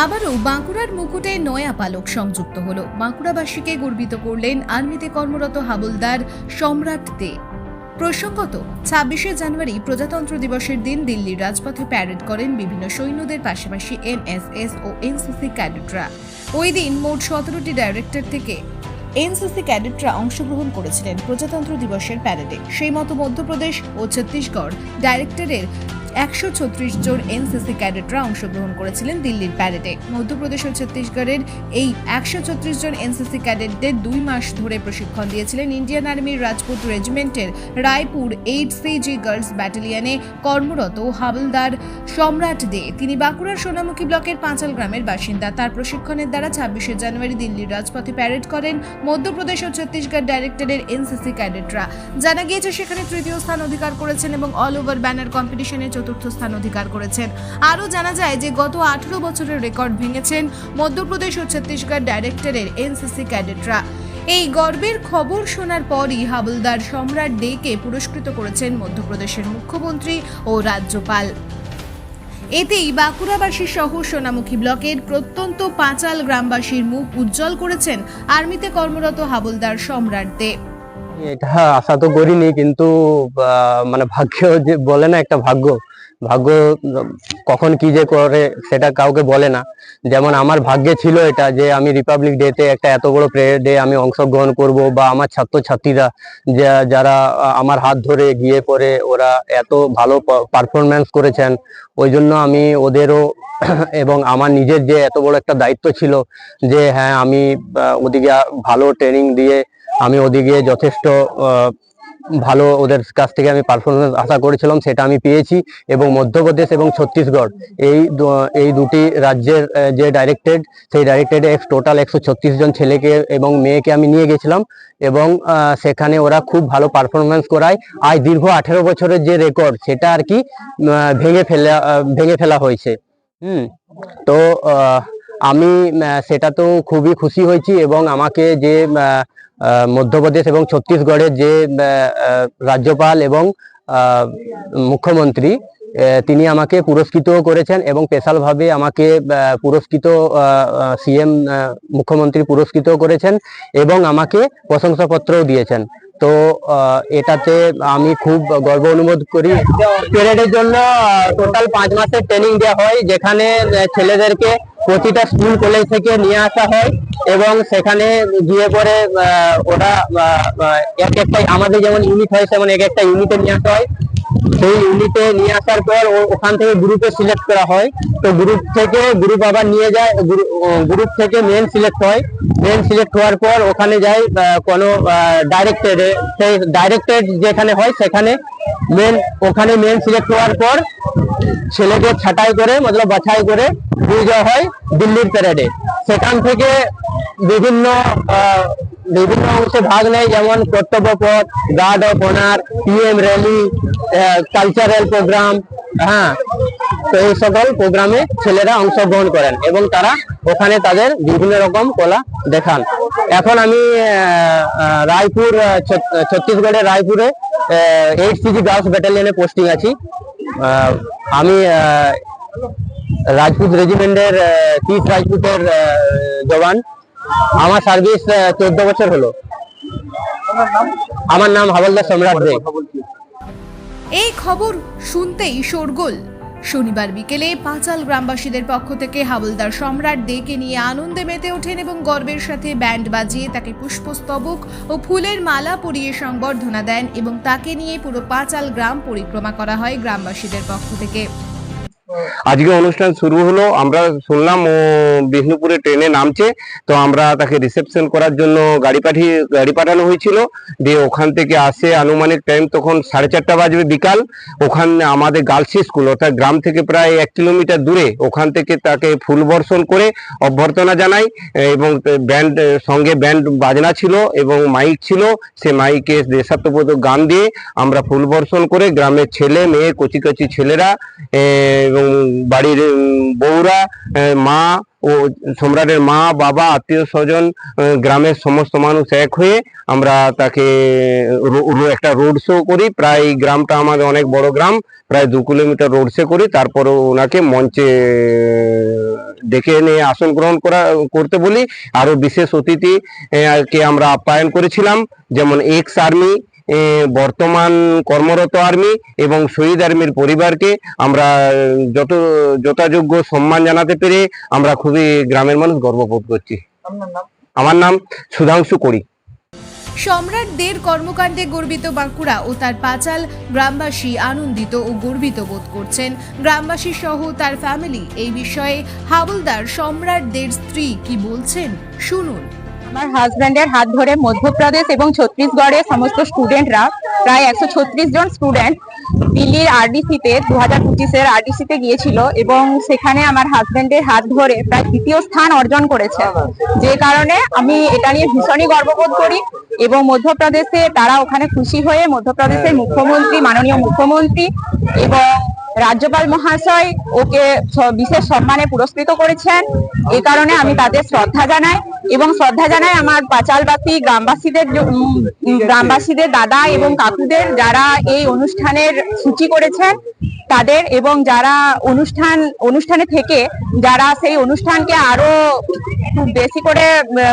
আবারও বাঁকুড়ার মুকুটে নয়া পালক সংযুক্ত হল। বাঁকুড়াবাসীকে গর্বিত করলেন আর্মিতে কর্মরত হাবলদার সম্রাট দে। প্রসঙ্গত, ছাব্বিশে জানুয়ারি প্রজাতন্ত্র দিবসের দিন দিল্লির রাজপথে প্যারেড করেন বিভিন্ন সৈন্যদের পাশাপাশি এনএসএস ও এনসিসি ক্যাডেটরা। ওই দিন মোট সতেরোটি ডাইরেক্টর থেকে এনসিসি ক্যাডেটরা অংশগ্রহণ করেছিলেন প্রজাতন্ত্র দিবসের প্যারেডে। সেই মতো মধ্যপ্রদেশ ও ছত্তিশগড় ডাইরেক্টরের একশো ছত্রিশ জন এনসিসি ক্যাডেটরা অংশগ্রহণ করেছিলেন দিল্লির প্যারেডে। মধ্যপ্রদেশ ও ছত্তিশগড়ের এই একশো ছত্রিশ জন এনসিসি ক্যাডেটদের দুই মাস ধরে প্রশিক্ষণ দিয়েছিলেন ইন্ডিয়ান আর্মির রাজপুত রেজিমেন্টের রায়পুর এইট সিজি গার্লস ব্যাটালিয়নে কর্মরত হাবলদার সম্রাট দে। তিনি বাঁকুড়ার সোনামুখী ব্লকের পাঁচাল গ্রামের বাসিন্দা। তার প্রশিক্ষণের দ্বারা ছাব্বিশে জানুয়ারি দিল্লির রাজপথে প্যারেড করেন মধ্যপ্রদেশ ও ছত্তিশগড় ডাইরেক্টরের এনসিসি ক্যাডেটরা। জানা গিয়েছে, সেখানে তৃতীয় স্থান অধিকার করেছেন এবং অল ওভার ব্যানার কম্পিটিশনে চতুর্থ স্থান অধিকার করেছেন। আরও জানা যায় যে গত আঠেরো বছরের রেকর্ড ভেঙেছেন মধ্যপ্রদেশ ও ছত্তিশগড় ডাইরেক্টরের এনসিসি ক্যাডেটরা। এই গর্বের খবর শোনার পরই হাবলদার সম্রাট ডেকে পুরস্কৃত করেছেন মধ্যপ্রদেশের মুখ্যমন্ত্রী ও রাজ্যপাল। এতেই বাঁকুড়াবাসী সহ সোনামুখী ব্লকের প্রত্যন্ত পাঁচাল গ্রামবাসীর মুখ উজ্জ্বল করেছেন আর্মিতে কর্মরত হাবলদার সম্রাট দে। এটা আশা তো করিনি, কিন্তু মানে ভাগ্য যে বলে না, একটা ভাগ্য। ভাগ্য কখন কি যে করে সেটা কাউকে বলে না। যেমন আমার ভাগ্যে ছিল এটা যে আমি রিপাবলিক ডেতে একটা এত বড় প্রেয়ার ডে আমি অংশগ্রহণ করব বা আমার ছাত্রছাত্রীরা যারা আমার হাত ধরে গিয়ে পরে ওরা এত ভালো পারফরমেন্স করেছেন, ওই জন্য আমি ওদেরও এবং আমার নিজের যে এত বড় একটা দায়িত্ব ছিল যে হ্যাঁ আমি ওদিকে ভালো ট্রেনিং দিয়ে আমি ওদিকে যথেষ্ট ভালো ওদের কাছ থেকে আমি পারফরমেন্স আশা করেছিলাম, সেটা আমি পেয়েছি। এবং মধ্যপ্রদেশ এবং ছত্তিশগড়, এই এই দুটি রাজ্যের যে ডাইরেক্টেড সেই ডাইরেক্টেড এক্স টোটাল একশো ছত্রিশ জন ছেলেকে এবং মেয়েকে আমি নিয়ে গেছিলাম। এবং সেখানে ওরা খুব ভালো পারফরমেন্স করায়। আজ দীর্ঘ আঠেরো বছরের যে রেকর্ড সেটা আর কি ভেঙে ফেলা ভেঙে ফেলা হয়েছে। হুম, তো আমি সেটা তো খুবই খুশি হয়েছি এবং আমাকে যে মধ্যপ্রদেশ এবং ছত্তিশগড়ের যে রাজ্যপাল এবং মুখ্যমন্ত্রী তিনি আমাকে পুরস্কৃত করেছেন এবং স্পেশালভাবে আমাকে পুরস্কৃত সিএম মুখ্যমন্ত্রী পুরস্কৃত করেছেন এবং আমাকে প্রশংসাপত্রও দিয়েছেন। তো এটাতে আমি খুব গর্ব অনুভব করি। প্যারেডের জন্য টোটাল পাঁচ মাসের ট্রেনিং দেওয়া হয়, যেখানে ছেলেদেরকে প্রতিটা স্কুল কলেজ থেকে নিয়ে আসা হয় এবং সেখানে গিয়ে পরে আহ, এক একটা আমাদের যেমন ইউনিট হয় সেমন এক একটা ইউনিটে নিয়ে আসা হয়। সেই ইউনিটে নিয়ে আসার পর ওখান থেকে গ্রুপে সিলেক্ট করা হয়। তো গ্রুপ থেকে গ্রুপ আবার নিয়ে যায় গ্রুপ থেকে মেন সিলেক্ট হয়। মেন সিলেক্ট হওয়ার পর ওখানে যায় কোনো ডাইরেক্টেড সেই ডাইরেক্টেড যেখানে হয় সেখানে মেন ওখানে মেন সিলেক্ট হওয়ার পর ছেলেকে ছাঁটাই করে, মতলব বাছাই করে দিয়ে যাওয়া হয় দিল্লির প্যারেডে সেখান থেকে বিভিন্ন বিভিন্ন অংশে ভাগ নেয়, যেমন Kartavya Path guard of honour PM rally cultural programme হ্যাঁ তো এই সকল প্রোগ্রামে ছেলেরা অংশগ্রহণ করেন এবং তারা ওখানে তাদের বিভিন্ন রকম কলা দেখান। এখন আমি রায়পুর ছত্তিশগড়ের রায়পুরে এইট সিজি গার্লস ব্যাটালিয়নে পোস্টিং আছি। আমি রাজপুত রেজিমেন্টের তিস রাজপুতের জওয়ান। আমার সার্ভিস চোদ্দ বছর হলো। আমার নাম হাবলদার সম্রাট দে। এই খবর শুনতেই শোরগোল। শনিবার বিকেলে পাঁচাল গ্রামবাসীদের পক্ষ থেকে হাবলদার সম্রাট দেকে নিয়ে আনন্দে মেতে ওঠেন এবং গর্বের সাথে ব্যান্ড বাজিয়ে তাকে পুষ্পস্তবক ও ফুলের মালা পরিয়ে সংবর্ধনা দেন এবং তাকে নিয়ে পুরো পাঁচাল গ্রাম পরিক্রমা করা হয় গ্রামবাসীদের পক্ষ থেকে। আজকে অনুষ্ঠান শুরু হলো, আমরা শুনলাম, ও বিষ্ণুপুরে ট্রেনে নামছে, তো আমরা তাকে রিসেপশন করার জন্য গাড়ি পাঠিয়ে, গাড়ি পাঠানো হয়েছিল। দিয়ে ওখান থেকে আসে আনুমানিক টাইম তখন সাড়ে চারটা বাজবে বিকাল। ওখানে আমাদের গার্লস স্কুল, অর্থাৎ গ্রাম থেকে প্রায় এক কিলোমিটার দূরে, ওখান থেকে তাকে ফুল বর্ষণ করে অভ্যর্থনা জানাই। এবং ব্যান্ড সঙ্গে ব্যান্ড বাজনা ছিল এবং মাইক ছিল। সে মাইকে দেশাত্মবোধক গান দিয়ে আমরা ফুল বর্ষণ করে গ্রামের ছেলে, মেয়ে, কচি কচি ছেলেরা এবং বাড়ির বউরা মা ও সম্রাটের মা, বাবা, আত্মীয় স্বজন গ্রামের সমস্ত মানুষ এক হয়ে আমরা তাকে একটা রোড শো করি। প্রায় গ্রামটা আমাদের অনেক বড় গ্রাম, প্রায় দু কিলোমিটার রোড শো করি। তারপরে ওনাকে মঞ্চে ডেকে নিয়ে আসন গ্রহণ করা, করতে বলি। আরও বিশেষ অতিথি কে আমরা আপ্যায়ন করেছিলাম, যেমন এক্স আর্মি বর্তমান কর্মরত আর্মি এবং শহীদ আর্মির পরিবারকে আমরা যত যথাযোগ্য সম্মান জানাতে পেরে আমরা খুবই গ্রামের মানুষ গর্ববোধ করছি। আমার নাম সুধাংশু করি। সম্রাটদের কর্মকাণ্ডে গর্বিত বাঁকুড়া ও তার পাঁচাল গ্রামবাসী আনন্দিত ও গর্বিত বোধ করছেন। গ্রামবাসী সহ তার ফ্যামিলি এই বিষয়ে হাবলদার সম্রাটদের স্ত্রী কি বলছেন? শুনুন। আমার হাজব্যান্ডের হাত ধরে মধ্যপ্রদেশ এবং ছত্তিশগড়ের সমস্ত স্টুডেন্টরা প্রায় একশো ছত্রিশ জন স্টুডেন্ট দিল্লির আরডিসিতে দু হাজার পঁচিশের আরডিসিতে গিয়েছিল এবং সেখানে আমার হাজব্যান্ডের হাত ধরে প্রায় দ্বিতীয় স্থান অর্জন করেছে। যে কারণে আমি এটা নিয়ে ভীষণই গর্ববোধ করি। এবং মধ্যপ্রদেশে তারা ওখানে খুশি হয়ে মধ্যপ্রদেশের মুখ্যমন্ত্রী মাননীয় মুখ্যমন্ত্রী এবং রাজ্যপাল মহাশয় ওকে বিশেষ সম্মানে পুরস্কৃত করেছেন। এ কারণে আমি তাদের শ্রদ্ধা জানাই এবং শ্রদ্ধা জানাই আমার পাঁচালবাসী গ্রামবাসীদের গ্রামবাসীদের দাদা এবং কাকুদের যারা এই অনুষ্ঠানের সূচি করেছেন। তাদের এবং যারা অনুষ্ঠান, অনুষ্ঠানে থেকে যারা সেই অনুষ্ঠানকে আরও বেশি করে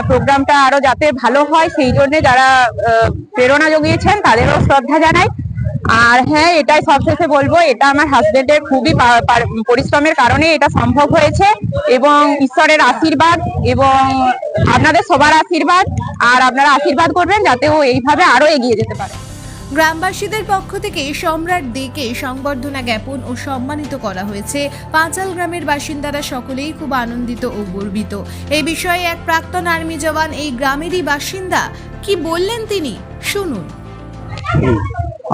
প্রোগ্রামটা আরও যাতে ভালো হয়, সেই জন্য যারা প্রেরণা জুগিয়েছেন, তাদেরও শ্রদ্ধা জানাই। আর হ্যাঁ এটাই সবশেষে বলব, এটা আমার হাজবেন্ডের খুবই পরিশ্রমের কারণে এটা সম্ভব হয়েছে এবং ঈশ্বরের আশীর্বাদ এবং আপনাদের সবার আশীর্বাদ, আর আপনারা আশীর্বাদ করবেন যাতে ও এইভাবে আরও এগিয়ে যেতে পারে। গ্রামবাসীদের পক্ষ থেকে সম্রাট দেকে সংবর্ধনা জ্ঞাপন ও সম্মানিত করা হয়েছে। পাঁচাল গ্রামের বাসিন্দারা সকলেই খুব আনন্দিত ও গর্বিত। এই বিষয়ে এক প্রাক্তন আর্মি জওয়ান, এই গ্রামেরই বাসিন্দা, কি বললেন তিনি? শুনুন।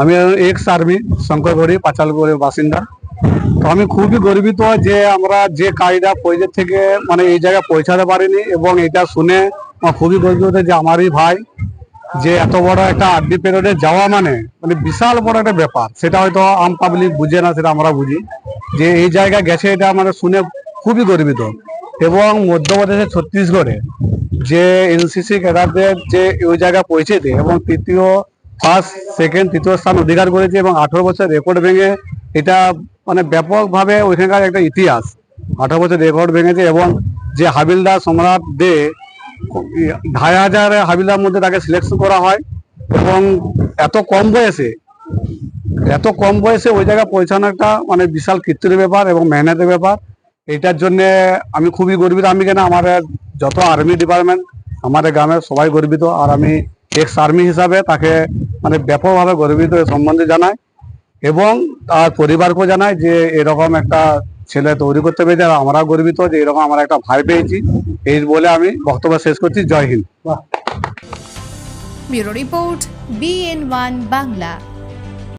আমি এক্স আর্মি শঙ্করগড়ি পাচালগড়ের বাসিন্দা। তো আমি খুবই গর্বিত যে আমরা যে কাজটা প্রজেক্ট থেকে মানে এই জায়গায় পৌঁছাতে পারিনি এবং এটা শুনে খুবই গর্বিত যে আমারই ভাই যে এত বড় একটা আড্ডি পেরোডে যাওয়া মানে মানে বিশাল বড় একটা ব্যাপার। সেটা হয়তো আম পাবলিক বুঝে না, সেটা আমরা বুঝি। যে এই জায়গায় গেছে, এটা আমাদের শুনে খুবই গর্বিত। এবং মধ্যপ্রদেশের ছত্তিশগড়ে যে এনসিসি ক্যাডারদের যে ওই জায়গায় পৌঁছেছে এবং তৃতীয় ফার্স্ট সেকেন্ড তৃতীয় স্থান অধিকার করেছে এবং আঠারো বছর রেকর্ড ভেঙে এটা মানে ব্যাপকভাবে ওইখানকার একটা ইতিহাস। আঠারো বছর রেকর্ড ভেঙেছে এবং যে হাবিলদার সম্রাট দে ঢাই হাজার হাবিলদার মধ্যে তাকে সিলেকশন করা হয় এবং এত কম বয়সে, এত কম বয়সে ওই জায়গায় পৌঁছানো একটা মানে বিশাল কীর্তির ব্যাপার এবং মেহনতের ব্যাপার। এটার জন্য আমি খুবই গর্বিত। আমি কেন আমার যত আর্মি ডিপার্টমেন্ট আমাদের গ্রামের সবাই গর্বিত। আর আমি এক্স আর্মি হিসাবে তাকে মানে ব্যাপকভাবে গর্বিত সম্বন্ধে জানাই এবং তার পরিবারকেও জানাই যে এরকম একটা ছেলে তৈরি করতে পেরেছে আর আমরা গর্বিত যে এরকম আমরা একটা ভাই পেয়েছি। এই বলে আমি বক্তব্য শেষ করছি। জয় Hind. Report BN one Bangla